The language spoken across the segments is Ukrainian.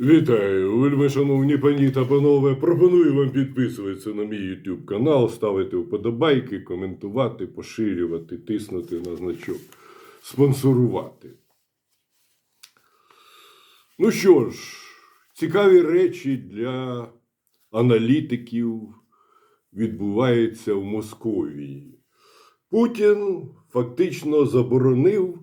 Вітаю, вельми шановні пані та панове. Пропоную вам підписуватися на мій YouTube канал, ставити вподобайки, коментувати, поширювати, тиснути на значок, спонсорувати. Ну що ж, цікаві речі для аналітиків відбуваються в Московії. Путін фактично заборонив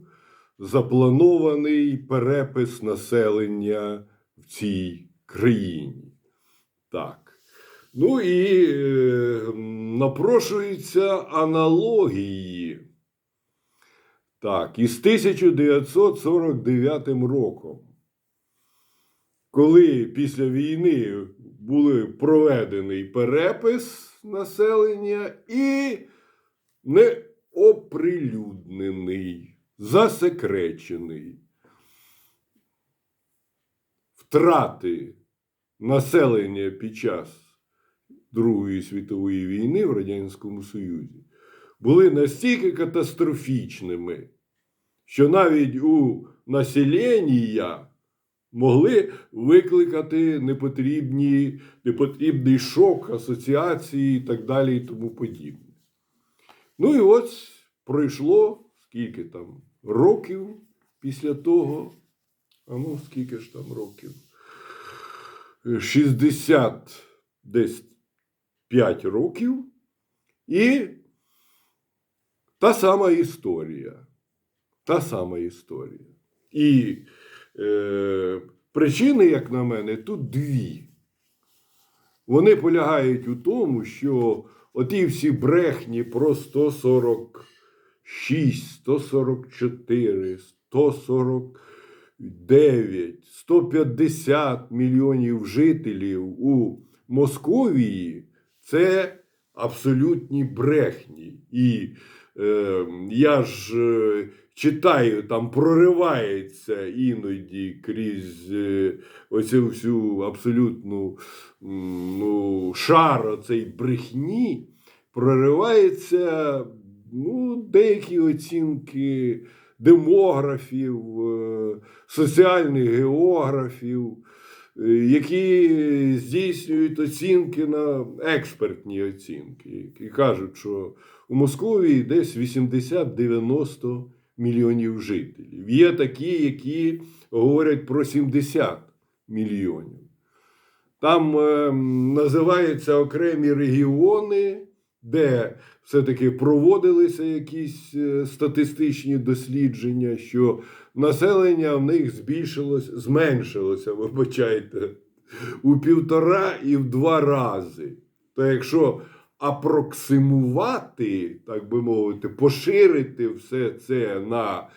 запланований перепис населення в цій країні. Так. Ну і е, напрошуються аналогії. Так, із 1949 роком, коли після війни були проведений перепис населення і не оприлюднений, засекречений втрати населення під час Другої світової війни в Радянському Союзі були настільки катастрофічними, що навіть у населення могли викликати непотрібні, непотрібний шок, асоціації і так далі, і тому подібне. Ну і от пройшло скільки там років після того. А ну, скільки ж там років? 60 десь 5 років. І та сама історія. Та сама історія. І е, причини, як на мене, тут дві. Вони полягають у тому, що оті всі брехні про 146, 144, 140. 9, 150 мільйонів жителів у Московії це абсолютні брехні. І е, я ж е, читаю, там проривається іноді крізь е, оцю всю абсолютну ну, шар оцей брехні, проривається ну, деякі оцінки демографів, е, соціальних географів, е, які здійснюють оцінки на експертні оцінки, і кажуть, що у Московії десь 80-90 мільйонів жителів. Є такі, які говорять про 70 мільйонів. Там е, називаються окремі регіони, де все-таки проводилися якісь е, статистичні дослідження, що населення в них збільшилось, зменшилося, вибачайте, у півтора і в два рази. То якщо апроксимувати, так би мовити, поширити все це на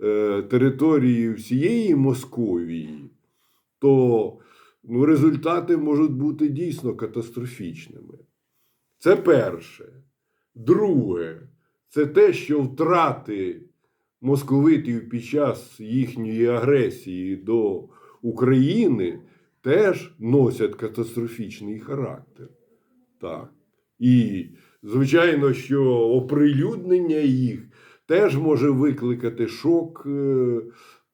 е, території всієї Московії, то ну, результати можуть бути дійсно катастрофічними. Це перше. Друге, це те, що втрати московитів під час їхньої агресії до України теж носять катастрофічний характер. Так. І, звичайно, що оприлюднення їх теж може викликати шок. е,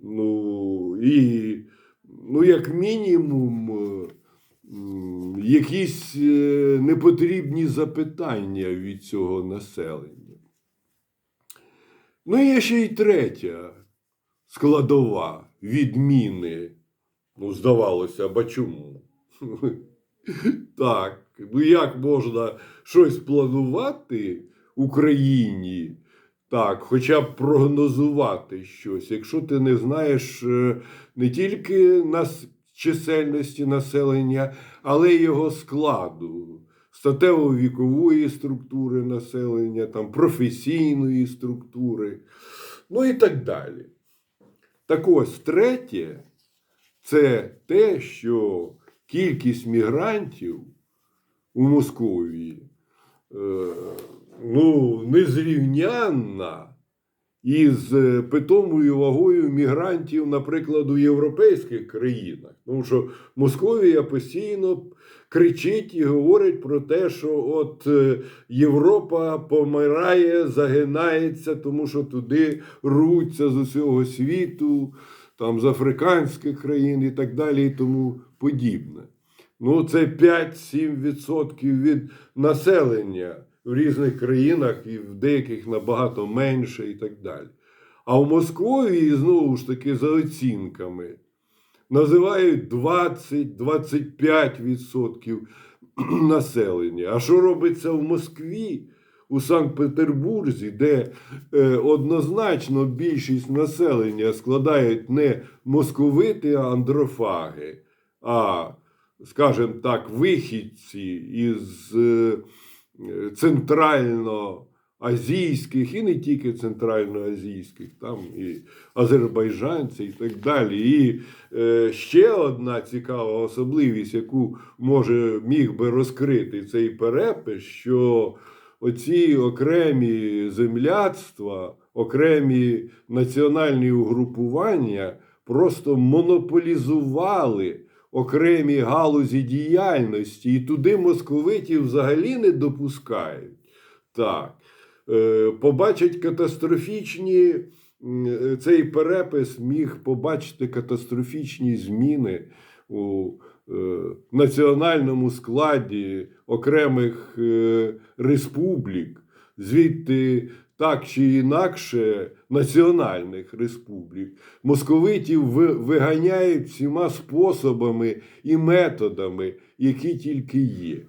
Ну, і, ну, як мінімум, якісь е, непотрібні запитання від цього населення. Ну, є ще й третя складова відміни. Ну, здавалося, б, а чому? Так, ну як можна щось планувати Україні? Так, хоча б прогнозувати щось, якщо ти не знаєш е, не тільки нас чисельності населення, але й його складу, статево-вікової структури населення, там, професійної структури, ну і так далі. Так ось третє, це те, що кількість мігрантів у Московії е, ну, незрівнянна із е, питомою вагою мігрантів, наприклад, у європейських країнах. Тому що Московія постійно кричить і говорить про те, що от е, Європа помирає, загинається, тому що туди рвуться з усього світу там з африканських країн і так далі, і тому подібне. Ну, це 5-7% від населення в різних країнах і в деяких набагато менше і так далі. А в Московії, знову ж таки, за оцінками, називають 20-25% населення. А що робиться в Москві, у Санкт-Петербурзі, де е, однозначно більшість населення складають не московити, а андрофаги, а, скажімо так, вихідці із е, центрально-азійських і не тільки центральноазійських, там і азербайджанці і так далі. І е, ще одна цікава особливість, яку може міг би розкрити цей перепис, що оці окремі земляцтва, окремі національні угрупування просто монополізували окремі галузі діяльності, і туди московитів взагалі не допускають. Так. Е, Побачить катастрофічні, е, цей перепис міг побачити катастрофічні зміни у е, національному складі окремих республік, звідти так чи інакше національних республік. Московитів виганяють всіма способами і методами, які тільки є.